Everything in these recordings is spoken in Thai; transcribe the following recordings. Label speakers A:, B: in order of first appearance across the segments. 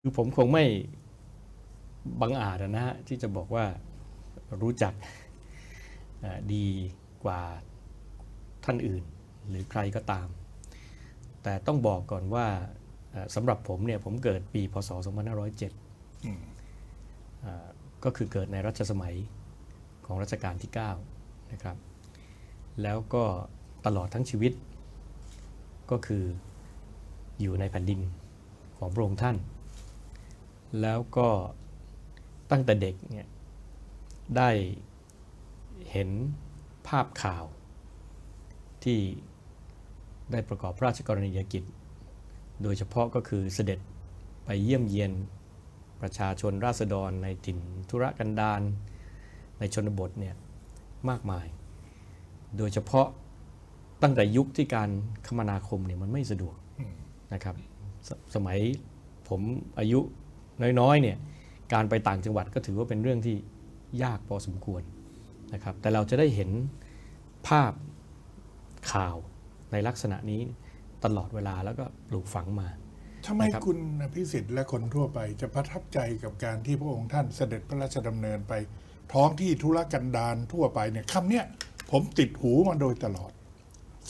A: คือผมคงไม่บังอาจนะฮะที่จะบอกว่ารู้จักเอ่อดีกว่าท่านอื่น หรือใครก็ตาม แต่ต้องบอกก่อนว่าเอ่อสำหรับผมเนี่ยผมเกิดปีพศ 2507
B: อืม
A: เอ่อก็คือเกิดในรัชสมัยของรัชกาลที่ 9 นะครับ แล้วก็ตลอดทั้งชีวิตก็คืออยู่ในแผ่นดินของพระองค์ท่าน แล้วก็ตั้งแต่เด็กเนี่ยได้เห็นภาพข่าวที่ได้ประกอบพระราชกรณียกิจ โดยเฉพาะก็คือเสด็จไปเยี่ยมเยียนประชาชนราษฎรในถิ่นธุรกันดารในชนบทเนี่ยมากมาย โดยเฉพาะตั้งแต่ยุคที่การคมนาคมเนี่ยมันไม่สะดวกนะครับสสมัยผมอายุ น้อยๆเนี่ยการไปต่างจังหวัดก็ถือว่าเป็นเรื่องที่ยากพอสมควรนะครับแต่เราจะได้เห็นภาพข่าวในลักษณะนี้ตลอดเวลาแล้วก็ปลูกฝังมา
B: ทำไม
A: นะครับ
B: คุณพิสิทธิ์และคนทั่วไปจะประทับใจกับการที่พระองค์ท่านเสด็จพระราชดำเนินไป ท้องที่ธุรกันดารทั่วไปเนี่ยคำเนี้ยผมติดหูมาโดยตลอด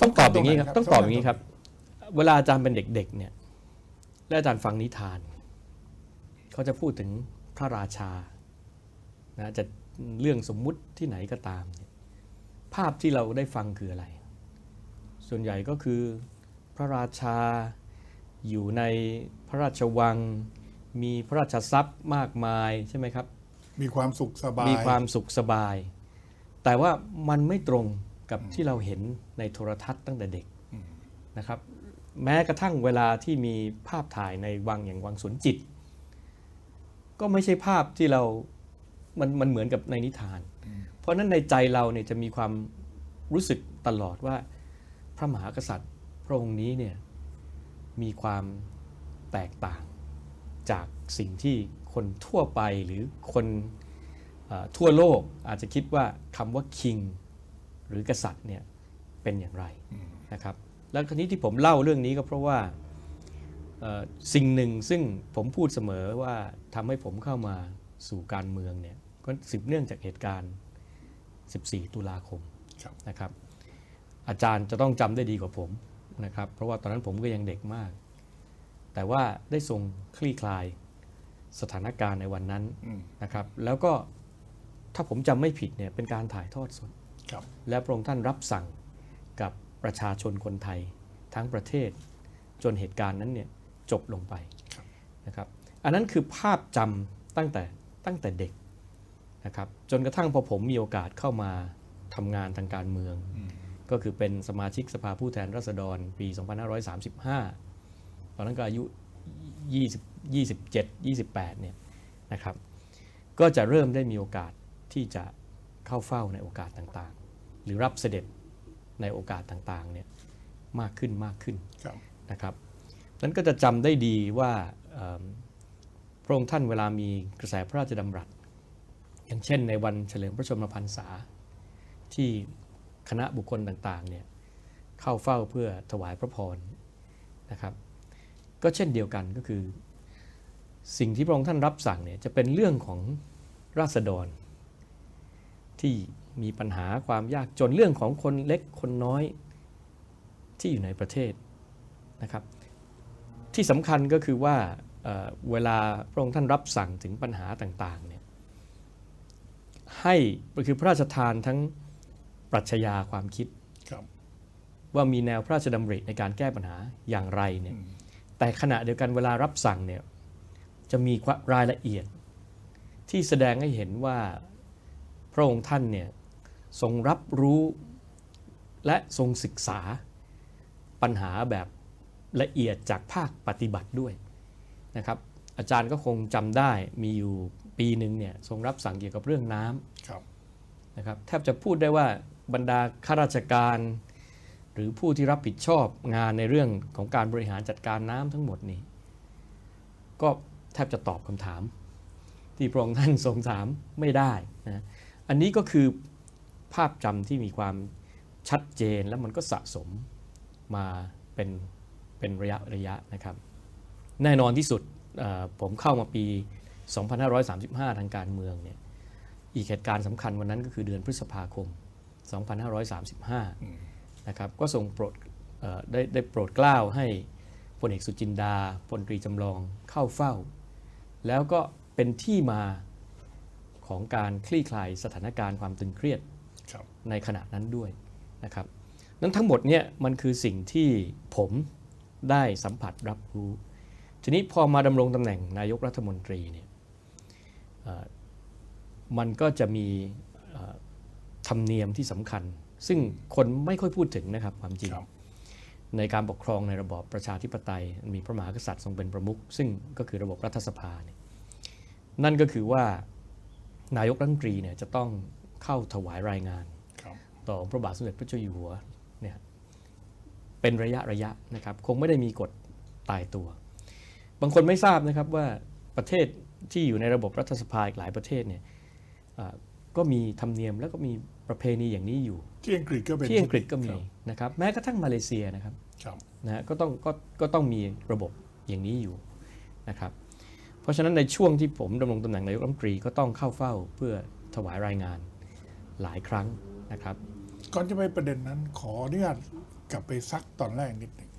A: ต้องตอบอย่างนี้ครับ
B: สำคัญ
A: ต้องตอบอย่าง
B: สำคัญ
A: นี้ครับ เวลาอาจารย์เป็นเด็กๆเนี่ยและอาจารย์ฟังนิทาน เขาจะพูดถึงพระราชานะจะเรื่องสมมุติที่ไหนก็ตามเนี่ยภาพที่เราได้ฟังคืออะไร ส่วนใหญ่ก็คือพระราชาอยู่ในพระราชวัง มีพระราชทรัพย์มากมายใช่ไหมครับ
B: มีความสุขสบาย
A: มีความสุขสบาย แต่ว่ามันไม่ตรงกับที่เราเห็นในโทรทัศน์ตั้งแต่เด็กนะครับ แม้กระทั่งเวลาที่มีภาพถ่ายในวังอย่างวังสวนจิต ก็ไม่ใช่ภาพที่เรา มันมันเหมือนกับในนิทาน เพราะฉะนั้นในใจเราเนี่ยจะมีความรู้สึกตลอดว่า พระมหากษัตริย์พระองค์นี้เนี่ยมีความแตกต่างจากสิ่งที่คนทั่วไปหรือคนเอ่อทั่วโลกอาจจะคิดว่าคำว่า king หรือกษัตริย์เนี่ยเป็นอย่างไรนะครับ แล้วคราวนี้ที่ผมเล่าเรื่องนี้ก็เพราะว่าเอ่อ สิ่งหนึ่งซึ่งผมพูดเสมอว่าทำให้ผมเข้ามาสู่การเมืองเนี่ยก็สืบเนื่องจากเหตุการณ์ 14 ตุลาคม
B: ครับ
A: นะครับ อาจารย์จะต้องจำได้ดีกว่าผมนะครับ เพราะว่าตอนนั้นผมก็ยังเด็กมาก แต่ว่าได้ทรงคลี่คลายสถานการณ์ในวันนั้น
B: อืม
A: นะครับ แล้วก็ถ้าผมจำไม่ผิดเนี่ยเป็นการถ่ายทอดสด
B: ครับ
A: และพระองค์ท่านรับสั่งกับประชาชนคนไทยทั้งประเทศจนเหตุการณ์นั้นเนี่ย จบลงไป
B: ครับ
A: นะครับอันนั้นคือภาพจำตั้งแต่ตั้งแต่เด็กนะครับจนกระทั่งพอผมมีโอกาสเข้ามาทำงานทางการเมือง ก็คือเป็นสมาชิกสภาผู้แทนราษฎรปี 2535 ตอนนั้นก็อายุ 20 27 28เนี่ยนะครับก็จะเริ่มได้มีโอกาสที่จะเข้าเฝ้าในโอกาสต่างๆ หรือรับเสด็จในโอกาสต่างๆเนี่ยมากขึ้นมากขึ้น
B: ครับ
A: นะครับ นั้นก็จะจำได้ดีว่าพระองค์ท่านเวลามีกระแสพระราชดำรัส อย่างเช่น ในวันเฉลิมพระชนมพรรษา ที่คณะบุคคลต่างๆเนี่ยเข้าเฝ้าเพื่อถวายพระพรนะครับ ก็เช่นเดียวกันก็คือ สิ่งที่พระองค์ท่านรับสั่งเนี่ยจะเป็นเรื่องของราษฎร ที่มีปัญหาความยากจนเรื่องของคนเล็กคนน้อยที่อยู่ในประเทศนะครับ ที่สำคัญก็คือว่าเอ่อเวลาพระองค์ท่านรับสั่งถึงปัญหาต่างๆเนี่ยให้คือพระราชทานทั้งปรัชญาความคิด
B: ครับ
A: ว่ามีแนวพระราชดำริในการแก้ปัญหาอย่างไรเนี่ยแต่ขณะเดียวกันเวลารับสั่งเนี่ยจะมีรายละเอียดที่แสดงให้เห็นว่าพระองค์ท่านเนี่ยทรงรับรู้และทรงศึกษาปัญหาแบบ ละเอียดจากภาคปฏิบัติด้วยนะครับอาจารย์ก็คงจำได้มีอยู่ปีหนึ่งเนี่ยทรงรับสั่งเกี่ยวกับเรื่องน้ำ
B: ครับ
A: นะครับแทบจะพูดได้ว่าบรรดาข้าราชการ หรือผู้ที่รับผิดชอบงานในเรื่องของการบริหารจัดการน้ำทั้งหมดนี่ก็แทบจะตอบคำถาม ที่พระองค์ท่านทรงถามไม่ได้นะอันนี้ก็คือภาพจำที่มีความชัดเจนแล้วมันก็สะสมมาเป็น เป็นระยะระยะนะครับ แน่นอนที่สุดเอ่อผมเข้ามาปี 2535 ทางการเมืองเนี่ยอีกเหตุการณ์สำคัญวันนั้นก็คือเดือนพฤษภาคม 2535 นะครับก็ทรงโปรดเอ่อได้ได้โปรดเกล้าให้พลเอกสุจินดาพลตรีจำลองเข้าเฝ้า แล้วก็เป็นที่มาของการคลี่คลายสถานการณ์ความตึงเครียด
B: ครับ
A: ในขณะนั้นด้วยนะครับนั้นทั้งหมดเนี่ยมันคือสิ่งที่ผม ได้สัมผัสรับรู้ ทีนี้พอมาดำรงตำแหน่งนายกรัฐมนตรีเนี่ยเอ่อมันก็จะมีเอ่อธรรมเนียมที่สำคัญ ซึ่งคนไม่ค่อยพูดถึงนะครับความจริง
B: ครับ
A: ในการปกครองในระบอบประชาธิปไตย มีพระมหากษัตริย์ทรงเป็นประมุขซึ่งก็คือระบบรัฐสภาเนี่ยนั่นก็คือว่านายกรัฐมนตรีเนี่ยจะต้องเข้าถวายรายงาน
B: ครับ
A: ต่อพระบาทสมเด็จพระเจ้าอยู่หัวเนี่ย เป็นระยะระยะนะครับคงไม่ได้มีกฎตายตัว บางคนไม่ทราบนะครับว่าประเทศที่อยู่ในระบบรัฐสภาอีกหลายประเทศเนี่ยอ่าก็มีธรรมเนียมแล้วก็มีประเพณีอย่างนี้อยู่
B: ที่อังกฤษก็เป็น
A: ที่อังกฤษก็มี
B: ครับ
A: นะครับแม้กระทั่งมาเลเซียนะครับ
B: ครับ
A: นะฮะก็ต้องก็ก็ต้องมีระบบอย่างนี้อยู่นะครับเพราะฉะนั้นในช่วงที่ผมดำรงตำแหน่งนายกรัฐมนตรีก็ต้องเข้าเฝ้าเพื่อถวายรายงานหลายครั้งนะครับ
B: ก่อนจะไปประเด็นนั้นขออนุญาต กลับไปซักตอนแรกนิดหนึ่ง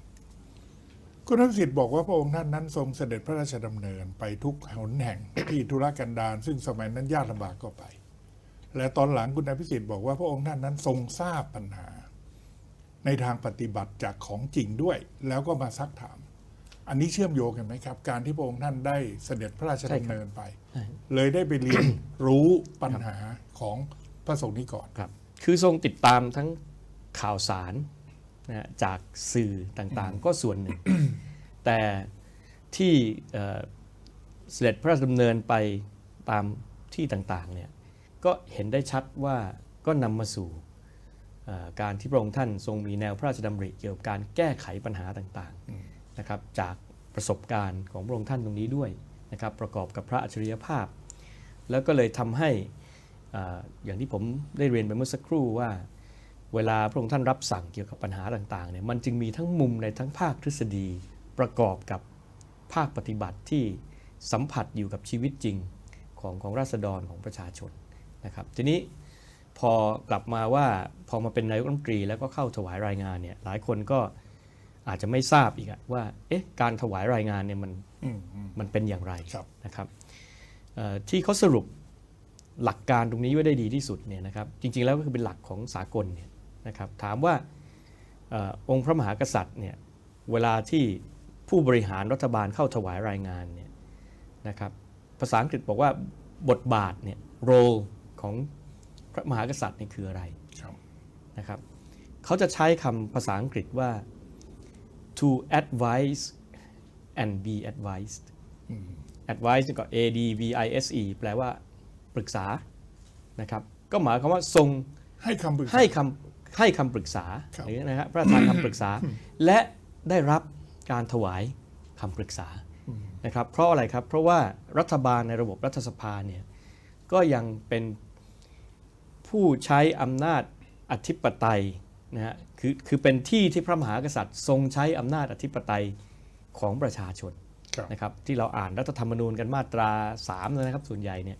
B: คุณทักษิณบอกว่าพระองค์ท่านนั้นทรงเสด็จพระราชดำเนินไปทุกหนแห่งที่ธุรกันดารซึ่งสมัยนั้นยากลำบากก็ไป และตอนหลังคุณอภิสิทธิ์บอกว่าพระองค์ท่านนั้นทรงทราบปัญหา ในทางปฏิบัติจากของจริงด้วย แล้วก็มาซักถาม อันนี้เชื่อมโยงกันไหมครับ การที่พระองค์ท่านได้เสด็จพระราชดำเนินไป
A: ใช่
B: เลยได้ไปเรียนรู้ปัญหาของพระสงฆ์นิกร
A: ครับ คือทรงติดตามทั้งข่าวสาร นะฮะจากสื่อต่างๆ ก็ส่วนหนึ่ง แต่ที่เอ่อเสด็จพระราชดำเนินไปตามที่ต่างๆเนี่ยก็เห็นได้ชัดว่าก็นำมาสู่เอ่อการที่พระองค์ท่านทรงมีแนวพระราชดำริเกี่ยวกับการแก้ไขปัญหาต่างๆนะครับจากประสบการณ์ของพระองค์ท่านตรงนี้ด้วยนะครับประกอบกับพระอัจฉริยภาพ แล้วก็เลยทำให้อ่าอย่างที่ผมได้เรียนไปเมื่อสักครู่ว่า เวลาพระองค์ท่านรับสั่งเกี่ยวกับปัญหาต่างๆเนี่ยมันจึงมีทั้งมุมในทั้งภาคทฤษฎีประกอบกับภาคปฏิบัติที่สัมผัสอยู่กับชีวิตจริงของของราษฎรของประชาชนนะครับ ทีนี้พอกลับมาว่าพอมาเป็นนายกรัฐมนตรีแล้วก็เข้าถวายรายงานเนี่ยหลายคนก็อาจจะไม่ทราบอีกอะว่าเอ๊ะการถวายรายงานเนี่ยมัน
B: อืมอืม
A: มันเป็นอย่างไร
B: ครับ
A: นะครับเอ่อที่เขาสรุปหลักการตรงนี้ไว้ได้ดีที่สุดเนี่ยนะครับจริงๆแล้วก็คือเป็นหลักของสากลเนี่ย นะครับถามว่าเออองค์พระมหากษัตริย์เนี่ยเวลาที่ผู้บริหารรัฐบาลเข้าถวายรายงานเนี่ยนะครับภาษาอังกฤษบอกว่าบทบาทเนี่ยโรของพระมหากษัตริย์นี่คืออะไร
B: ครับ
A: นะครับเขาจะใช้คำภาษาอังกฤษว่า to advise and be advised
B: อืม
A: advice นี่ก็ A D V I S E แปลว่าปรึกษานะครับก็หมายความว่าทรง
B: ให้คำปรึกษา
A: ให้คำ ให้คำปรึกษา
B: ครับ
A: หรือนะครับพระราชทานคำปรึกษา และได้รับการถวายคำปรึกษานะครับเพราะอะไรครับ เพราะว่ารัฐบาลในระบบรัฐสภาเนี่ยก็ยังเป็นผู้ใช้อำนาจอธิปไตยนะฮะคือคือเป็นที่ที่พระมหากษัตริย์ ทรงใช้อำนาจอธิปไตยของประชาชน
B: ครับ
A: นะครับที่เราอ่านรัฐธรรมนูญกันมาตรา3นะครับส่วนใหญ่เนี่ย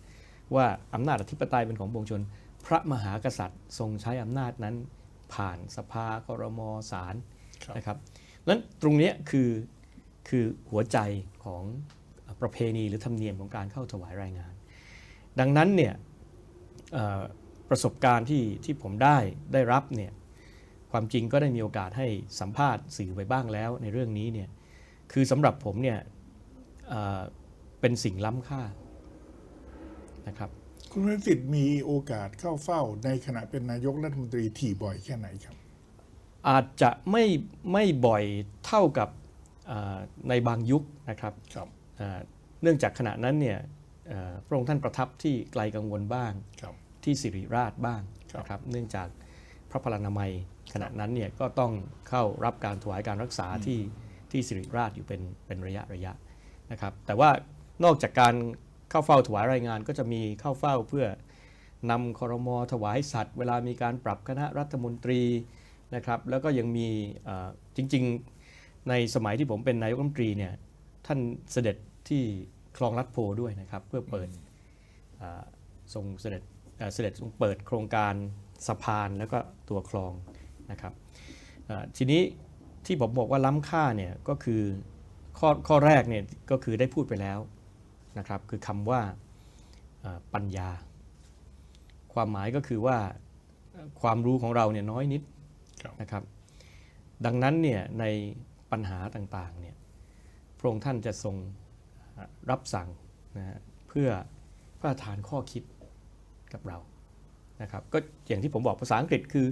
A: ว่าอำนาจอธิปไตยเป็นของปวงชน พระมหากษัตริย์ ทรงใช้อำนาจนั้น ผ่านสภาครมศาล
B: ครับ
A: นะครับนั้นตรงเนี้ยคือคือหัวใจของประเพณีหรือธรรมเนียมของการเข้าถวายรายงาน ดังนั้นเนี่ยเอ่อประสบการณ์ที่ที่ผมได้ได้รับเนี่ยความจริงก็ได้มีโอกาสให้สัมภาษณ์สื่อไปบ้างแล้วในเรื่องนี้เนี่ยคือสำหรับผมเนี่ยเอ่อเป็นสิ่งล้ำค่านะครับ
B: คุณทักษิณมีโอกาสเข้าเฝ้าในขณะเป็นนายกรัฐมนตรีถี่บ่อยแค่ไหนครับ
A: อาจจะไม่ไม่บ่อยเท่ากับเอ่อในบางยุคนะครับ
B: ครับ
A: เอ่อเนื่องจากขณะนั้นเนี่ยเอ่อพระองค์ท่านประทับที่ไกลกังวลบ้าง
B: ครับ
A: ที่สิริราชบ้าง
B: ครับ
A: นะครับ เนื่องจากพระพลานามัยขณะนั้นเนี่ยก็ต้องเข้ารับการถวายการรักษาที่ที่สิริราชอยู่เป็นเป็นระยะระยะนะครับ แต่ว่านอกจากการ เข้าเฝ้าถวายรายงานก็จะมีเข้าเฝ้าเพื่อนำคอรมอถวายสัตว์ เวลามีการปรับคณะรัฐมนตรีนะครับ แล้วก็ยังมีจริงๆในสมัยที่ผมเป็นนายกรัฐมนตรีเนี่ยท่านเสด็จที่คลองลัดโพด้วยนะครับ เพื่อเปิดทรงเสด็จเสด็จทรงเปิดโครงการสะพานแล้วก็ตัวคลองนะครับทีนี้ที่ผมบอกว่าล้ำค่าเนี่ยก็คือข้อข้อแรกเนี่ยก็คือได้พูดไปแล้ว นะครับคือคำว่าอ่าปัญญา ความหมายก็คือว่าเอ่อความรู้ของเราเนี่ยน้อยนิด
B: ครับ
A: นะครับ ดังนั้นเนี่ยในปัญหาต่างๆเนี่ยพระองค์ท่านจะทรงรับสั่งนะฮะเพื่อพระราชทานข้อคิดกับเรานะครับก็อย่างที่ผมบอกภาษาอังกฤษคือ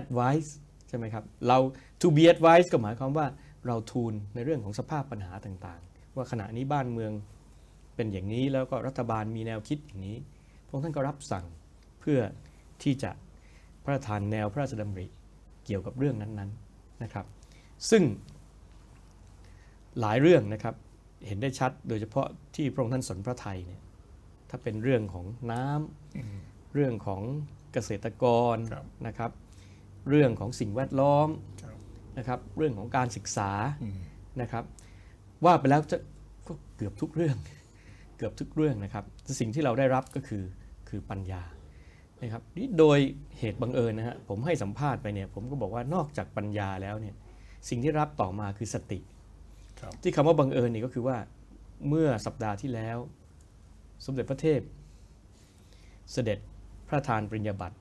A: advice ใช่ไหมครับเรา to be advised ก็หมายความว่าเราทูลในเรื่องของสภาพปัญหาต่างๆ ว่าขณะนี้บ้านเมือง เป็นอย่างนี้แล้วก็รัฐบาลมีแนวคิดอย่างนี้พระองค์ท่านก็รับสั่งเพื่อที่จะพระราชทานแนวพระราชดำริเกี่ยวกับเรื่องนั้นๆนะครับ ซึ่งหลายเรื่องนะครับเห็นได้ชัดโดยเฉพาะที่พระองค์ท่านสนพระไทยเนี่ยถ้าเป็นเรื่องของน้ำเรื่องของเกษตรกร
B: ครับ
A: นะครับ เรื่องของสิ่งแวดล้อม
B: ครับ
A: นะครับ เรื่องของการศึกษา
B: อืม
A: นะครับ ว่าไปแล้วจะก็เกือบทุกเรื่อง เกือบทุกเรื่องนะครับสิ่งที่เราได้รับก็คือคือปัญญานะครับนี่โดยเหตุบังเอิญนะฮะผมให้สัมภาษณ์ไปเนี่ยผมก็บอกว่านอกจากปัญญาแล้วเนี่ยสิ่งที่รับต่อมาคือสติ
B: ครับ
A: ที่คำว่าบังเอิญนี่ก็คือว่าเมื่อสัปดาห์ที่แล้ว สมเด็จพระเทพ เสด็จพระทานปริญญาบัตร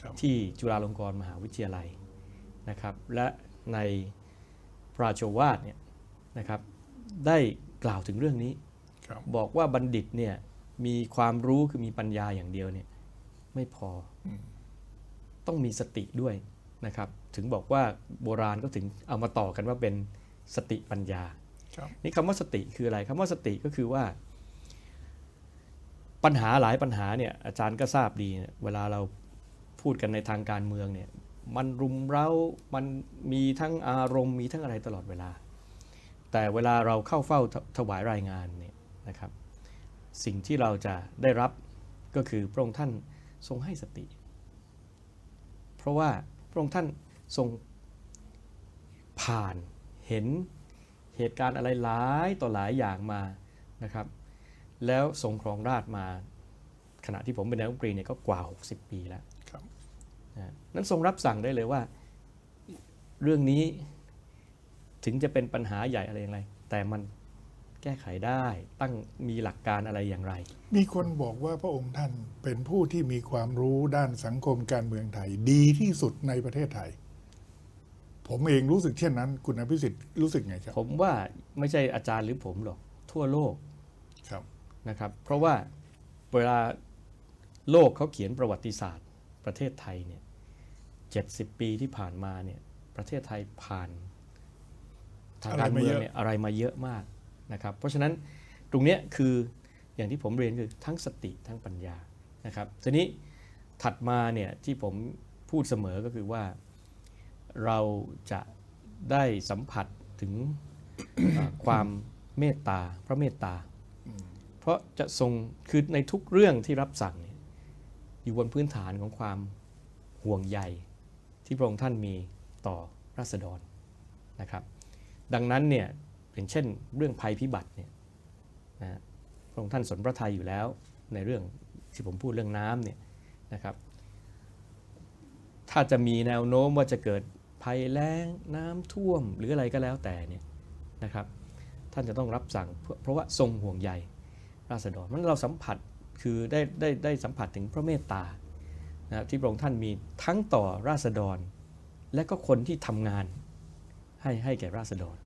B: ครับ
A: ที่จุฬาลงกรณ์มหาวิทยาลัยนะครับและในพระราชโอวาทเนี่ยนะครับได้กล่าวถึงเรื่องนี้
B: ครั บ
A: บอกว่าบัณฑิตเนี่ยมีความรู้คือมีปัญญาอย่างเดียวเนี่ยไม่พออ
B: ม
A: ต้องมีสติด้วยนะครับ ถึงบอกว่าโบราณก็ถึงเอามาต่อกันว่าเป็นสติปัญญา
B: ครับ
A: นี่คำว่าสติคืออะไรคำว่าสติก็คือว่า ปัญหาหลายปัญหาเนี่ยอาจารย์ก็ทราบดีเนี่ยเวลาเราพูดกันในทางการเมืองเนี่ยมันรุมเร้ามันมีทั้งอารมณ์มีทั้งอะไรตลอดเวลา แต่เวลาเราเข้าเฝ้าถถวายรายงานเนี่ย นะครับ สิ่งที่เราจะได้รับก็คือพระองค์ท่านทรงให้สติ เพราะว่าพระองค์ท่านทรงผ่านเห็นเหตุการณ์อะไรหลายต่อหลายอย่างมานะครับ แล้วทรงครองราชย์มาขณะที่ผมเป็นนายกรัฐมนตรีเนี่ยก็กว่า 60 ปีแล้ว
B: ครับ
A: นะนั้นทรงรับสั่งได้เลยว่า เรื่องนี้ถึงจะเป็นปัญหาใหญ่อะไรอย่างไร แต่มัน แก้ไขได้ตั้งมีหลักการอะไรอย่างไร
B: มีคนบอกว่าพระองค์ท่านเป็นผู้ที่มีความรู้ด้านสังคมการเมืองไทย ดีที่สุดในประเทศไทย ผมเองรู้สึกเช่นนั้น คุณอภิสิทธิ์รู้สึกไงครับ
A: ผมว่าไม่ใช่อาจารย์หรือผมหรอกทั่วโลก
B: ครับ
A: นะครับ เพราะว่าเวลาโลกเขาเขียนประวัติศาสตร์ ประเทศไทยเนี่ยเจ็ดสิบปีที่ผ่านมาเนี่ยประเทศไทยผ่านทางการเมืองเนี่ยอะไรมาเยอะมาก นะครับเพราะฉะนั้นตรงนี้คืออย่างที่ผมเรียนคือทั้งสติทั้งปัญญานะครับทีนี้ถัดมาเนี่ยที่ผมพูดเสมอก็คือว่าเราจะได้สัมผัสถึงความเมตตาพระเมตตา เพราะจะทรงคือในทุกเรื่องที่รับสั่งยอยู่บนพื้นฐานของความห่วงใยที่พระองค์ท่านมีต่อราษฎรนะครับ ดังนั้นเนี่ย อย่างเช่น เรื่องภัยพิบัติเนี่ยนะฮะพระองค์ท่านสนพระทัยอยู่แล้วในเรื่องที่ผมพูดเรื่องน้ำเนี่ยนะครับ ถ้าจะมีแนวโน้มว่าจะเกิดภัยแล้งน้ำท่วมหรืออะไรก็แล้วแต่เนี่ยนะครับ ท่านจะต้องรับสั่งเพราะว่าทรงห่วงใยราษฎรมันเราสัมผัสคือได้ได้ได้สัมผัสถึงพระเมตตานะที่พระองค์ท่านมีทั้งต่อราษฎร และก็คนที่ทำงานให้ให้แก่ราษฎร